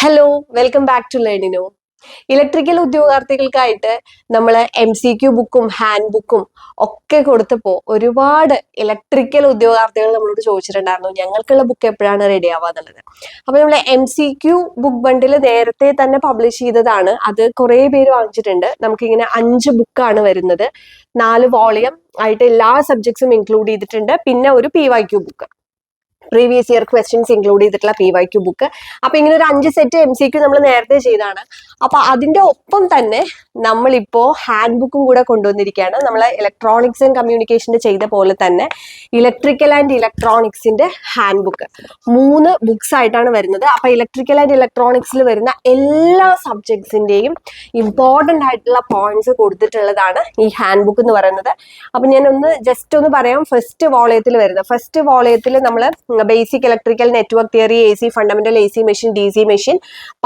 Hello welcome back to ലേണിനോ electrical ഉദ്യോഗാർത്ഥികൾക്കായിട്ട് നമ്മൾ എം സി ക്യു ബുക്കും ഹാൻഡ് ബുക്കും ഒക്കെ കൊടുത്തപ്പോൾ ഒരുപാട് ഇലക്ട്രിക്കൽ ഉദ്യോഗാർത്ഥികൾ നമ്മളോട് ചോദിച്ചിട്ടുണ്ടായിരുന്നു ഞങ്ങൾക്കുള്ള ബുക്ക് എപ്പോഴാണ് റെഡി ആവാന്നുള്ളത് എന്നുള്ളത്? അപ്പൊ നമ്മൾ M C Q book bundle നേരത്തെ തന്നെ പബ്ലിഷ് ചെയ്തതാണ്. അത് കുറേ പേര് വാങ്ങിച്ചിട്ടുണ്ട്. നമുക്കിങ്ങനെ അഞ്ച് ബുക്കാണ് വരുന്നത്. നാല് വോളിയം ആയിട്ട് എല്ലാ സബ്ജക്ട്സും ഇൻക്ലൂഡ് ചെയ്തിട്ടുണ്ട്. പിന്നെ ഒരു P Y Q book previous year questions include ചെയ്തിട്ടുള്ള പി വൈ ക്യു ബുക്ക് അപ്പൊ ഇങ്ങനെ ഒരു അഞ്ച് സെറ്റ് എം സി ക്യു നമ്മൾ നേരത്തെ ചെയ്താണ് അപ്പൊ അതിന്റെ ഒപ്പം തന്നെ നമ്മളിപ്പോ ഹാൻഡ് ബുക്കും കൂടെ കൊണ്ടുവന്നിരിക്കുകയാണ്. നമ്മൾ ഇലക്ട്രോണിക്സ് ആൻഡ് കമ്മ്യൂണിക്കേഷന്റെ ചെയ്ത പോലെ തന്നെ ഇലക്ട്രിക്കൽ ആൻഡ് ഇലക്ട്രോണിക്സിന്റെ ഹാൻഡ് ബുക്ക് മൂന്ന് ബുക്സ് ആയിട്ടാണ് വരുന്നത്. അപ്പൊ ഇലക്ട്രിക്കൽ ആൻഡ് ഇലക്ട്രോണിക്സിൽ വരുന്ന എല്ലാ സബ്ജക്ട്സിന്റെയും ഇമ്പോർട്ടന്റ് ആയിട്ടുള്ള പോയിന്റ്സ് കൊടുത്തിട്ടുള്ളതാണ് ഈ ഹാൻഡ് ബുക്ക് എന്ന് പറയുന്നത്. അപ്പൊ ഞാൻ ഒന്ന് ജസ്റ്റ് ഒന്ന് പറയാം. ഫസ്റ്റ് വോളയത്തിൽ വരുന്നത്. ഫസ്റ്റ് വോളയത്തിൽ നമ്മൾ basic electrical network theory A C fundamental A C machine D C machine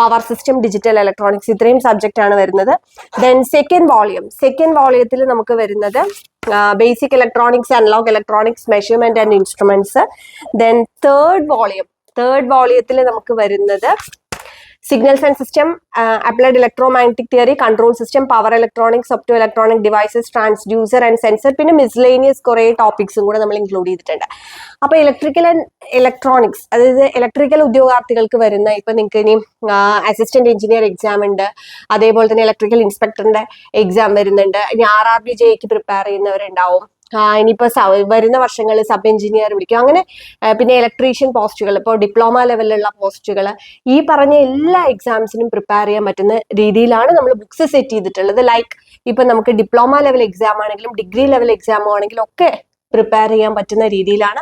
power system digital electronics ഇത്രയും സബ്ജക്റ്റ് ആണ് വരുന്നത്. ദെൻ സെക്കൻഡ് വോളിയം സെക്കൻഡ് വോളിയത്തിൽ നമുക്ക് വരുന്നത് basic electronics analog electronics measurement and instruments then third volume third വോളിയത്തിൽ നമുക്ക് വരുന്നത് signals and system applied electromagnetic theory control system power electronics optoelectronic devices transducer and sensor പിന്നെ miscellaneous കുറേ ടോപ്പിക്സും കൂടെ നമ്മൾ ഇൻക്ലൂഡ് ചെയ്തിട്ടുണ്ട്. അപ്പോൾ ഇലക്ട്രിക്കൽ ആൻഡ് ഇലക്ട്രോണിക്സ് അതായത് ഇലക്ട്രിക്കൽ ഉദ്യോഗാർത്ഥികൾക്ക് വരുന്ന ഇപ്പൊ നിങ്ങൾക്ക് ഇനി അസിസ്റ്റന്റ് എഞ്ചിനീയർ എക്സാം ഉണ്ട് അതേപോലെ തന്നെ ഇലക്ട്രിക്കൽ ഇൻസ്പെക്ടറിന്റെ എക്സാം വരുന്നുണ്ട്. ഇനി ആർ ആർ ബി ജെക്ക് പ്രിപ്പയർ ചെയ്യുന്നവരുണ്ടാവും. ഇനിയിപ്പോ വരുന്ന വർഷങ്ങളിൽ സബ് എഞ്ചിനീയർ വിളിക്കും. അങ്ങനെ പിന്നെ ഇലക്ട്രീഷ്യൻ പോസ്റ്റുകൾ ഇപ്പോൾ ഡിപ്ലോമ ലെവലിലുള്ള പോസ്റ്റുകൾ ഈ പറഞ്ഞ എല്ലാ എക്സാംസിനും പ്രിപ്പയർ ചെയ്യാൻ പറ്റുന്ന രീതിയിലാണ് നമ്മൾ ബുക്സ് സെറ്റ് ചെയ്തിട്ടുള്ളത്. ലൈക്ക് ഇപ്പൊ നമുക്ക് ഡിപ്ലോമ ലെവൽ എക്സാം ആണെങ്കിലും ഡിഗ്രി ലെവൽ എക്സാം ആണെങ്കിലും ഒക്കെ പ്രിപ്പയർ ചെയ്യാൻ പറ്റുന്ന രീതിയിലാണ്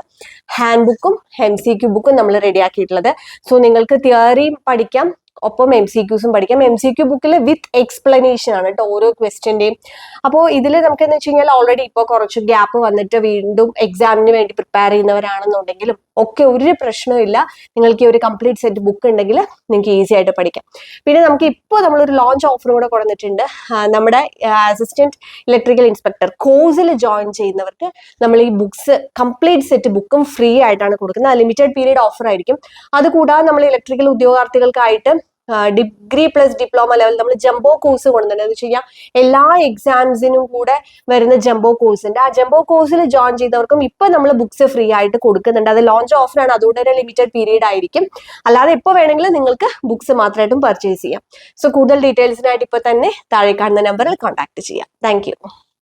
ഹാൻഡ് ബുക്കും എം സി ക്യു ബുക്കും നമ്മൾ റെഡിയാക്കിയിട്ടുള്ളത് സോ നിങ്ങൾക്ക് തിയറിയും പഠിക്കാം ഒപ്പം എം സി ക്യൂസും പഠിക്കാം. എം സി ക്യു ബുക്കിൽ വിത്ത് എക്സ്പ്ലനേഷൻ ആണ് കേട്ടോ ഓരോ ക്വസ്റ്റ്യന്റെയും അപ്പോൾ ഇതിൽ നമുക്ക് എന്ന് വെച്ച് കഴിഞ്ഞാൽ ഓൾറെഡി ഇപ്പോൾ കുറച്ച് ഗ്യാപ്പ് വന്നിട്ട് വീണ്ടും എക്സാമിന് വേണ്ടി പ്രിപ്പയർ ചെയ്യുന്നവരാണെന്നുണ്ടെങ്കിലും ഒക്കെ ഒരു പ്രശ്നമില്ല നിങ്ങൾക്ക് ഈ ഒരു കംപ്ലീറ്റ് സെറ്റ് ബുക്ക് ഉണ്ടെങ്കിൽ നിങ്ങൾക്ക് ഈസി ആയിട്ട് പഠിക്കാം. പിന്നെ നമുക്ക് ഇപ്പോൾ നമ്മളൊരു ലോഞ്ച് ഓഫർ കൂടെ കൊടുത്തിട്ടുണ്ട്. നമ്മുടെ അസിസ്റ്റന്റ് ഇലക്ട്രിക്കൽ ഇൻസ്പെക്ടർ കോഴ്സിൽ ജോയിൻ ചെയ്യുന്നവർക്ക് നമ്മൾ ഈ ബുക്സ് കംപ്ലീറ്റ് സെറ്റ് ബുക്കും ഫ്രീ ആയിട്ടാണ് കൊടുക്കുന്നത്. ലിമിറ്റഡ് പീരീഡ് ഓഫർ ആയിരിക്കും. അതുകൂടാതെ നമ്മൾ ഇലക്ട്രിക്കൽ ഉദ്യോഗാർത്ഥികൾക്കായിട്ട് ഡിഗ്രി പ്ലസ് ഡിപ്ലോമ ലെവൽ നമ്മൾ ജംബോ കോഴ്സ് കൊണ്ടുവന്നിട്ടുണ്ട് എന്ന് വെച്ച് കഴിഞ്ഞാൽ എല്ലാ എക്സാംസിനും കൂടെ വരുന്ന ജംബോ കോഴ്സ് ഉണ്ട്. ആ ജംബോ കോഴ്സിൽ ജോയിൻ ചെയ്തവർക്കും ഇപ്പൊ നമ്മൾ ബുക്സ് ഫ്രീ ആയിട്ട് കൊടുക്കുന്നുണ്ട്. അത് ലോഞ്ച് ഓഫറാണ് അതുകൊണ്ട് തന്നെ ലിമിറ്റഡ് പീരീഡ് ആയിരിക്കും. അല്ലാതെ എപ്പോൾ വേണമെങ്കിൽ നിങ്ങൾക്ക് ബുക്സ് മാത്രമായിട്ടും പർച്ചേസ് ചെയ്യാം. സോ കൂടുതൽ ഡീറ്റെയിൽസിനായിട്ട് ഇപ്പൊ തന്നെ താഴെ കാണുന്ന നമ്പറിൽ കോൺടാക്ട് ചെയ്യാം. താങ്ക്